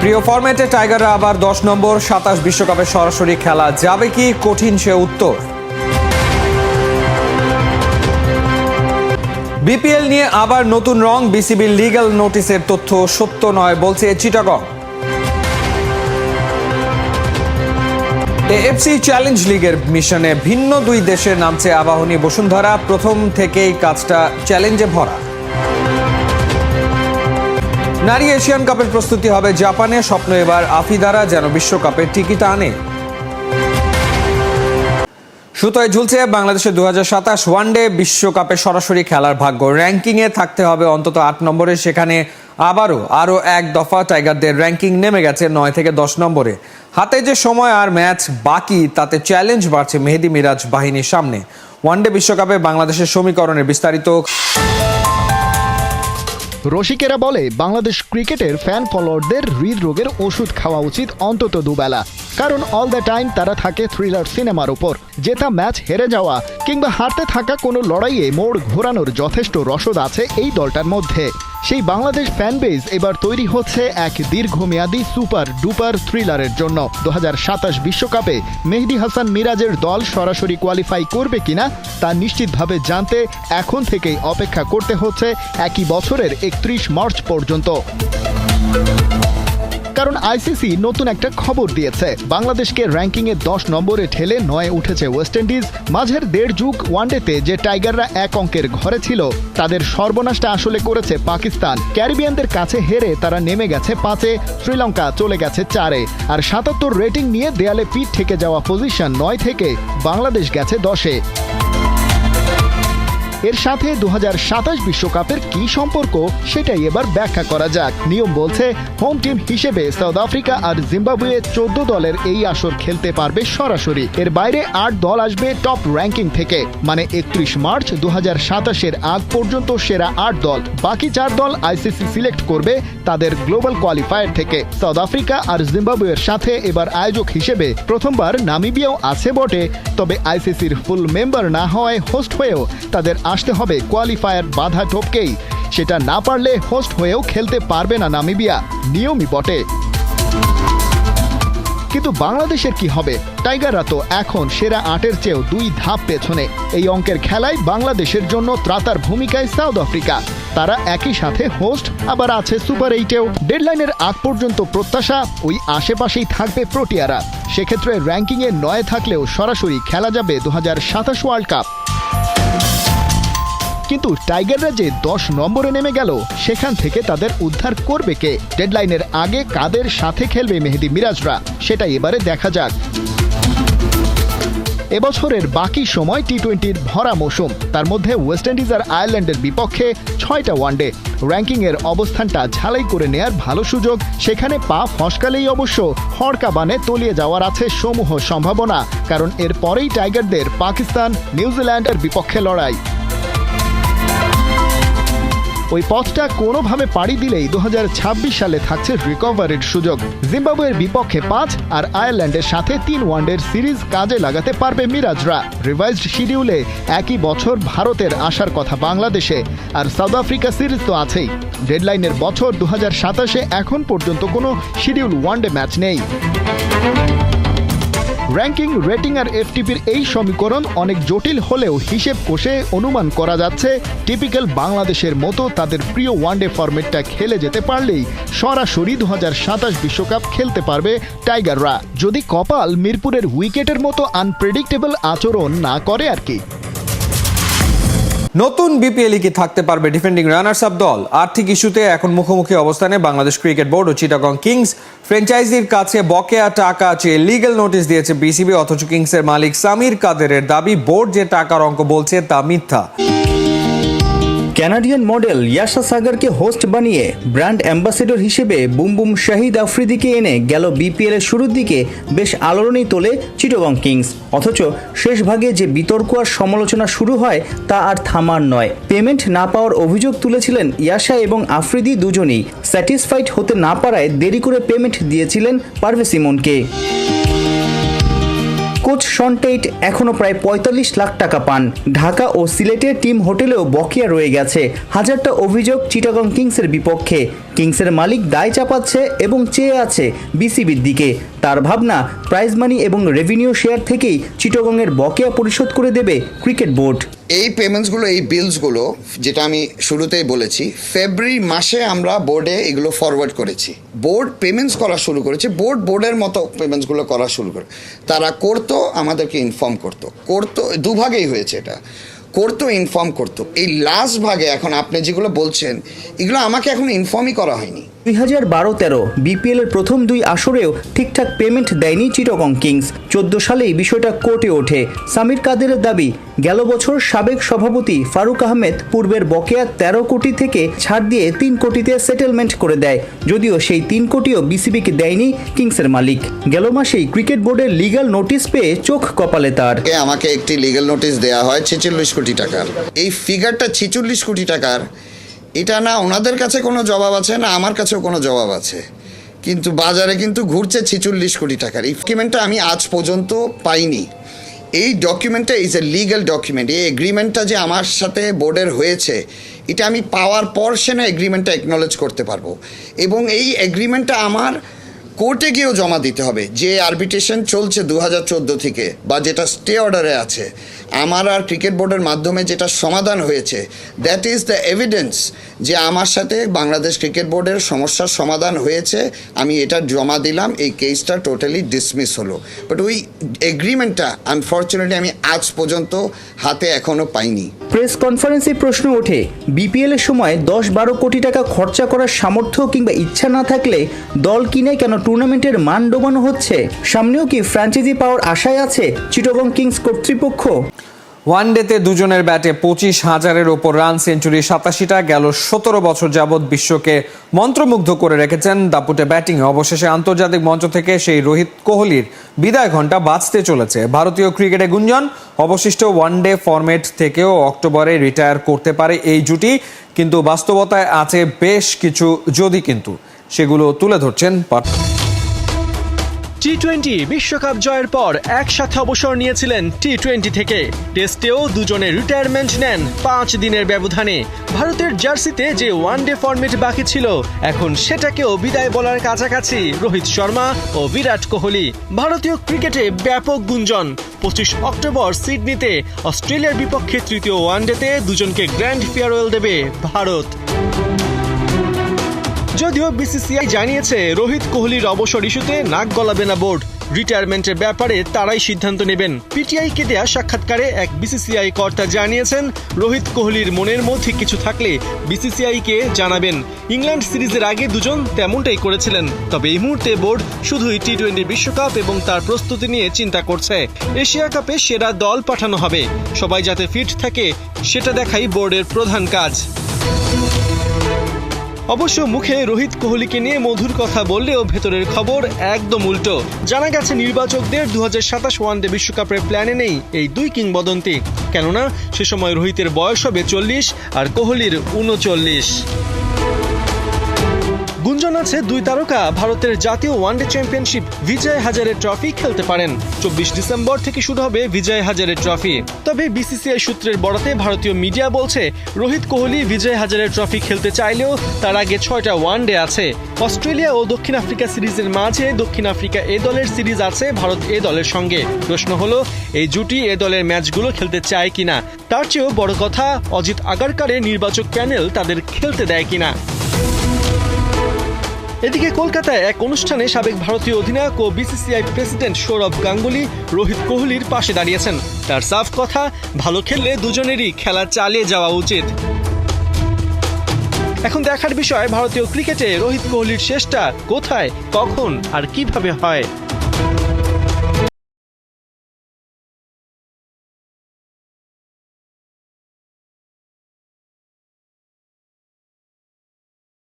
প্রিয় ফরম্যাটে টাইগাররা আবার দশ নম্বর, সাতাশ বিশ্বকাপে সরাসরি খেলা। যাবে কি? কঠিন সে উত্তর। বিপিএল নিয়ে আবার নতুন রং। বিসিবির লিগ্যাল নোটিসের তথ্য সত্য নয় বলছে চিটাগং এএফসি চ্যালেঞ্জ লিগের মিশনে ভিন্ন দুই দেশের নামছে আবাহনী বসুন্ধরা। প্রথম থেকেই কাজটা চ্যালেঞ্জে ভরা। নারী এশিয়ান কাপের প্রস্তুতি হবে জাপানে, স্বপ্ন এবার আফিদারা যেন বিশ্বকাপের টিকিট আনে। সুতোয় ঝুলছে বাংলাদেশের দু সাতাশ ওয়ানডে বিশ্বকাপে সরাসরি খেলার ভাগ্য। র্যাঙ্কিংয়ে থাকতে হবে অন্তত আট নম্বরে, সেখানে আবারও আরও এক দফা টাইগারদের র্যাঙ্কিং নেমে গেছে নয় থেকে দশ নম্বরে। হাতে যে সময় আর ম্যাচ বাকি, তাতে চ্যালেঞ্জ বাড়ছে মেহেদি মিরাজ বাহিনীর সামনে। ওয়ানডে বিশ্বকাপে বাংলাদেশের সমীকরণের বিস্তারিত রসিকেরা বলে, বাংলাদেশ ক্রিকেটের ফ্যান ফলোয়ারদের হৃদরোগের ওষুধ খাওয়া উচিত অন্তত দুবেলা। কারণ অল দ্য টাইম তারা থাকে থ্রিলার সিনেমার ওপর জেতা ম্যাচ হেরে যাওয়া কিংবা হারতে থাকা কোনো লড়াইয়ে মোড় ঘোরানোর যথেষ্ট রসদ আছে এই দলটার মধ্যে। সেই বাংলাদেশ ফ্যান বেজ এবার তৈরি হচ্ছে এক দীর্ঘমেয়াদী সুপার ডুপার থ্রিলারের জন্য। দু বিশ্বকাপে মেহেদি হাসান মিরাজের দল সরাসরি কোয়ালিফাই করবে কিনা, তা নিশ্চিতভাবে জানতে এখন থেকেই অপেক্ষা করতে হচ্ছে একই বছরের একত্রিশ মার্চ পর্যন্ত। কারণ আইসিসি নতুন একটা খবর দিয়েছে। বাংলাদেশকে র্যাঙ্কিংয়ে দশ নম্বরে ঠেলে নয়ে উঠেছে ওয়েস্ট ইন্ডিজ। মাঝের দেড় যুগ ওয়ানডেতে যে টাইগাররা এক অঙ্কের ঘরে ছিল, তাদের সর্বনাশটা আসলে করেছে পাকিস্তান। ক্যারিবিয়ানদের কাছে হেরে তারা নেমে গেছে পাঁচে, শ্রীলঙ্কা চলে গেছে চারে। আর সাতাত্তর রেটিং নিয়ে দেয়ালে পিঠ থেকে যাওয়া পজিশন নয় থেকে বাংলাদেশ গেছে দশে। এর সাথে দু বিশ্বকাপের কি সম্পর্ক সেটাই এবার ব্যাখ্যা করা যাক। নিয়ম বলছে হোম টিম হিসেবে সাউথ আফ্রিকা আর জিম্বাবুয়ে চোদ্দ দলের এই আসর খেলতে পারবে সরাসরি। এর বাইরে আট দল আসবে টপ র্যাঙ্কিং থেকে। মানে একত্রিশ মার্চ দু এর আগ পর্যন্ত সেরা আট দল। বাকি চার দল আইসিসি সিলেক্ট করবে তাদের গ্লোবাল কোয়ালিফায়ার থেকে। সাউথ আফ্রিকা আর জিম্বাবুয়ের সাথে এবার আয়োজক হিসেবে প্রথমবার নামিবিয়াও আছে বটে। তবে আইসিসির ফুল মেম্বার না হওয়ায় হোস্ট হয়েও তাদের আসতে হবে কোয়ালিফায়ার বাধা টপকেই সেটা না পারলে হোস্ট হয়েও খেলতে পারবে না নামিবিয়া, নিয়মই বটে। কিন্তু বাংলাদেশের কি হবে? টাইগাররা তো এখন সেরা আটের চেয়েও দুই ধাপ পেছনে। এই অঙ্কের খেলায় বাংলাদেশের জন্য ত্রাতার ভূমিকায় সাউথ আফ্রিকা। তারা একই সাথে হোস্ট, আবার আছে সুপার এইটেও। ডেডলাইনের আগ পর্যন্ত প্রত্যাশা, ওই আশেপাশেই থাকবে প্রোটিয়ারা। সেক্ষেত্রে র্যাঙ্কিংয়ে নয় থাকলেও সরাসরি খেলা যাবে দু হাজার সাতাশ ওয়ার্ল্ড কাপ। কিন্তু টাইগাররা যে দশ নম্বরে নেমে গেল, সেখান থেকে তাদের উদ্ধার করবে কে? ডেডলাইনের আগে কাদের সাথে খেলবে মেহেদি মিরাজরা? সেটা এবারে দেখা যাক। এবছরের বাকি সময় টি টোয়েন্টির ভরা মৌসুম। তার মধ্যে ওয়েস্ট ইন্ডিজ আর আয়ারল্যান্ডের বিপক্ষে ছয়টা ওয়ানডে। র্যাঙ্কিংয়ের অবস্থানটা ঝালাই করে নেয়ার ভালো সুযোগ, সেখানে পা ফসকালেই অবশ্য হড়কা বানে তলিয়ে যাওয়ার আছে সমূহ সম্ভাবনা। কারণ এর পরেই টাইগারদের পাকিস্তান নিউজিল্যান্ডের বিপক্ষে লড়াই। ওই পথটা কোনোভাবে পাড়ি দিলেই দু হাজার ছাব্বিশ সালে থাকছে রিকভারির সুযোগ। জিম্বাবুয়ের বিপক্ষে পাঁচ আর আয়ারল্যান্ডের সাথে তিন ওয়ানডের সিরিজ কাজে লাগাতে পারবে মিরাজরা। রিভাইজড শিডিউলে একই বছর ভারতের আসার কথা বাংলাদেশে, আর সাউথ আফ্রিকা সিরিজ তো আছেই। ডেডলাইনের বছর দু সাতাশে এখন পর্যন্ত কোনো শিডিউল ওয়ানডে ম্যাচ নেই। র্যাঙ্কিং, রেটিং আর এফটিপির এই সমীকরণ অনেক জটিল হলেও হিসেব কষে অনুমান করা যাচ্ছে, টিপিক্যাল বাংলাদেশের মতো তাদের প্রিয় ওয়ানডে ফরম্যাটটা খেলে যেতে পারলেই সরাসরি দু বিশ্বকাপ খেলতে পারবে টাইগাররা। যদি কপাল মিরপুরের উইকেটের মতো আনপ্রেডিক্টেবল আচরণ না করে আর কি। নতুন বিপিএল কি থাকতে পারবে ডিফেন্ডিং রানার্স আপ দল। আর্থিক ইস্যুতে এখন মুখোমুখি অবস্থানে বাংলাদেশ ক্রিকেট বোর্ড ও চিটাগং কিংস। ফ্র্যাঞ্চাইজির কাছে বকেয়া টাকা চেয়ে লিগ্যাল নোটিশ দিয়েছে বিসিবি, অথচ কিংসের মালিক সামির কাদেরের দাবি, বোর্ড যে টাকার অঙ্ক বলছে তা মিথ্যা। ক্যানাডিয়ান মডেল ইয়াশা সাগরকে হোস্ট বানিয়ে ব্র্যান্ড অ্যাম্বাসেডর হিসেবে বুম বুম শাহিদ আফ্রিদিকে এনে গেল বিপিএল এর শুরুর দিকে বেশ আলোড়নই তোলে চিটোগং কিংস অথচ শেষ ভাগে যে বিতর্ক আর সমালোচনা শুরু হয়, তা আর থামার নয়। পেমেন্ট না পাওয়ার অভিযোগ তুলেছিলেন ইয়াশা এবং আফ্রিদি দুজনেই। স্যাটিসফাইড হতে না পারায় দেরি করে পেমেন্ট দিয়েছিলেন পারভেজ ইমনকে কোচ সনটেইট এখনও প্রায় পঁয়তাল্লিশ লাখ টাকা পান। ঢাকা ও সিলেটের টিম হোটেলেও বকেয়া রয়ে গেছে। হাজারটা অভিযোগ চিটাগং কিংসের বিপক্ষে। কিংসের মালিক দায় চাপাচ্ছে এবং চেয়ে আছে বিসিবির দিকে। তার ভাবনা, প্রাইজ মানি এবং রেভিনিউ শেয়ার থেকেই চিটাগংয়ের বকেয়া পরিশোধ করে দেবে ক্রিকেট বোর্ড। এই পেমেন্টসগুলো এই বিলসগুলো যেটা আমি শুরুতেই বলেছি ফেব্রুয়ারি মাসে আমরা বোর্ডে এগুলো ফরওয়ার্ড করেছি। বোর্ড পেমেন্টস করা শুরু করেছে বোর্ড বোর্ডের মতো পেমেন্টসগুলো করা শুরু করে। তারা করতো, আমাদেরকে ইনফর্ম করতো। করতো দুভাগেই হয়েছে এটা। করতো ইনফর্ম করতো। এই লাস্ট ভাগে এখন আপনি যেগুলো বলছেন, এগুলো আমাকে এখন ইনফর্মই করা হয়নি। দুই হাজার বারো তেরো বিপিএলের প্রথম দুই আসরেও ঠিকঠাক পেমেন্ট দেয়নি চিটগং কিংস। চোদ্দ সালেই বিষয়টা কোর্টে ওঠে। সামির কাদেরের দাবি, গেল বছর সাবেক সভাপতি ফারুক আহমেদ পূর্বের বকেয়া তেরো কোটি থেকে ছাড় দিয়ে তিন কোটিতে সেটেলমেন্ট করে দেয়। যদিও সেই তিন কোটিও বিসিবিকে দেয়নি কিংসের মালিক। গেল মাসেই ক্রিকেট বোর্ডের লিগাল নোটিশ পেয়ে চোখ কপালে তার। আমাকে একটি লিগ্যাল নোটিশ দেওয়া হয় ছেচল্লিশ কোটি টাকার। এই ফিগারটা ছেচল্লিশ কোটি টাকার। এটা না ওনাদের কাছে কোনো জবাব আছে, না আমার কাছেও কোনো জবাব আছে। কিন্তু বাজারে কিন্তু ঘুরছে ছিচল্লিশ কোটি টাকার। এই ডকুমেন্টটা আমি আজ পর্যন্ত পাইনি। এই ডকুমেন্টটা ইজ এ লিগ্যাল ডকুমেন্ট এই এগ্রিমেন্টটা যে আমার সাথে বোর্ডের হয়েছে, এটা আমি পাওয়ার পর সে না এগ্রিমেন্টটা একনলেজ করতে পারব। এবং এই এগ্রিমেন্টটা আমার কোর্টে গিয়েও জমা দিতে হবে। যে আরবিট্রেশন চলছে দু হাজার চোদ্দ থেকে বা যেটা স্টে অর্ডারে আছে। আমার আর ক্রিকেট বোর্ডের মাধ্যমে যেটা সমাধান হয়েছে দ্যাট ইজ দ্য এভিডেন্স যে আমার সাথে বাংলাদেশ ক্রিকেট বোর্ডের সমস্যার সমাধান হয়েছে। আমি এটা জমা দিলাম, এই কেসটা টোটালি ডিসমিস হলো। বাট ওই এগ্রিমেন্টটা আনফর্চুনেটলি আমি আজ পর্যন্ত হাতে এখনও পাইনি। প্রেস কনফারেন্সে প্রশ্ন ওঠে বিপিএল এর সময় দশ বারো কোটি টাকা খরচা করার সামর্থ্য কিংবা ইচ্ছা না থাকলে দল কিনে কেন টুর্নামেন্টের মান ডোবানো হচ্ছে। সামনেও কি ফ্র্যাঞ্চাইজি পাওয়ার আশায় আছে চিটগং কিংস কর্তৃপক্ষ? ওয়ানডেতে দুজনের ব্যাটে পঁচিশ হাজারের ওপর রান সেঞ্চুরি সাতাশিটা, গেল সতেরো বছর যাবৎ বিশ্বকে মন্ত্রমুগ্ধ করে রেখেছেন দাপুটে ব্যাটিং অবশেষে আন্তর্জাতিক মঞ্চ থেকে সেই রোহিত কোহলির বিদায় ঘণ্টা বাঁচতে চলেছে। ভারতীয় ক্রিকেটে গুঞ্জন, অবশিষ্ট ওয়ানডে ফরম্যাট থেকেও অক্টোবরে রিটায়ার করতে পারে এই জুটি, কিন্তু বাস্তবতায় আছে বেশ কিছু যদি কিন্তু। সেগুলো তুলে ধরছেন পাঠ টি টোয়েন্টি বিশ্বকাপ জয়ের পর একসাথে অবসর নিয়েছিলেন টি টোয়েন্টি থেকে। টেস্টেও দুজনে রিটায়ারমেন্ট নেন পাঁচ দিনের ব্যবধানে। ভারতের জার্সিতে যে ওয়ানডে ফরম্যাট বাকি ছিল, এখন সেটাকেও বিদায় বলার কাছাকাছি রোহিত শর্মা ও বিরাট কোহলি। ভারতীয় ক্রিকেটে ব্যাপক গুঞ্জন। পঁচিশ অক্টোবর সিডনিতে, অস্ট্রেলিয়ার বিপক্ষে তৃতীয় ওয়ানডেতে দুজনকে গ্র্যান্ড ফেয়ারওয়েল দেবে ভারত। যদিও বিসিসিআই জানিয়েছে, রোহিত কোহলির অবসর ইস্যুতে নাক গলাবে না বোর্ড। রিটায়ারমেন্টের ব্যাপারে তারাই সিদ্ধান্ত নেবেন। পিটিআই কে দেয়া সাক্ষাৎকারে এক বিসিসিআই কর্তা জানিয়েছেন, রোহিত কোহলির মনের মধ্যে কিছু থাকলে বিসিসিআই কে জানাবেন। ইংল্যান্ড সিরিজের আগে দুজন তেমনটাই করেছিলেন। তবে এই মুহূর্তে বোর্ড শুধুই টি টোয়েন্টি বিশ্বকাপ এবং তার প্রস্তুতি নিয়ে চিন্তা করছে। এশিয়া কাপে সেরা দল পাঠানো হবে। সবাই যাতে ফিট থাকে, সেটা দেখাই বোর্ডের প্রধান কাজ। অবশ্য মুখে রোহিত কোহলিকে নিয়ে মধুর কথা বললেও ভেতরের খবর একদম উল্টো। জানা গেছে, নির্বাচকদের দু হাজার সাতাশ ওয়ানডে বিশ্বকাপের প্ল্যানে নেই এই দুই কিংবদন্তি। কেননা, সে সময় রোহিতের বয়স হবে চল্লিশ আর কোহলির উনচল্লিশ গুঞ্জন আছে দুই তারকা ভারতের জাতীয় one day championship Vijay Hazare trophy খেলতে পারেন। চব্বিশ ডিসেম্বর থেকে শুরু হবে বিজয় হাজারে ট্রফি। তবে বিসিসিআই সূত্রের বরাতে ভারতীয় মিডিয়া বলছে, রোহিত কোহলি বিজয় হাজারে ট্রফি খেলতে চাইলেও তার আগে ছয়টা ওয়ানডে আছে। অস্ট্রেলিয়া ও দক্ষিণ আফ্রিকা সিরিজের মাঝে দক্ষিণ আফ্রিকা এ দলের সিরিজ আছে, ভারত এ দলের সঙ্গে। প্রশ্ন হলো, এই জুটি এ দলের ম্যাচগুলো খেলতে চায় কিনা? তার চেয়েও বড় কথা, অজিত আগারকারের নির্বাচক প্যানেল তাদের খেলতে দেয় কিনা? এদিকে কলকাতায় এক অনুষ্ঠানে সাবেক ভারতীয় অধিনায়ক ও বিসিসিআই প্রেসিডেন্ট সৌরভ গাঙ্গুলি, রোহিত কোহলির পাশে দাঁড়িয়েছেন। তার সাফ কথা, ভালো খেললে দুজনেরই খেলা চালিয়ে যাওয়া উচিত। এখন দেখার বিষয়, ভারতীয় ক্রিকেটে রোহিত কোহলির শেষটা কোথায়, কখন আর কীভাবে হয়?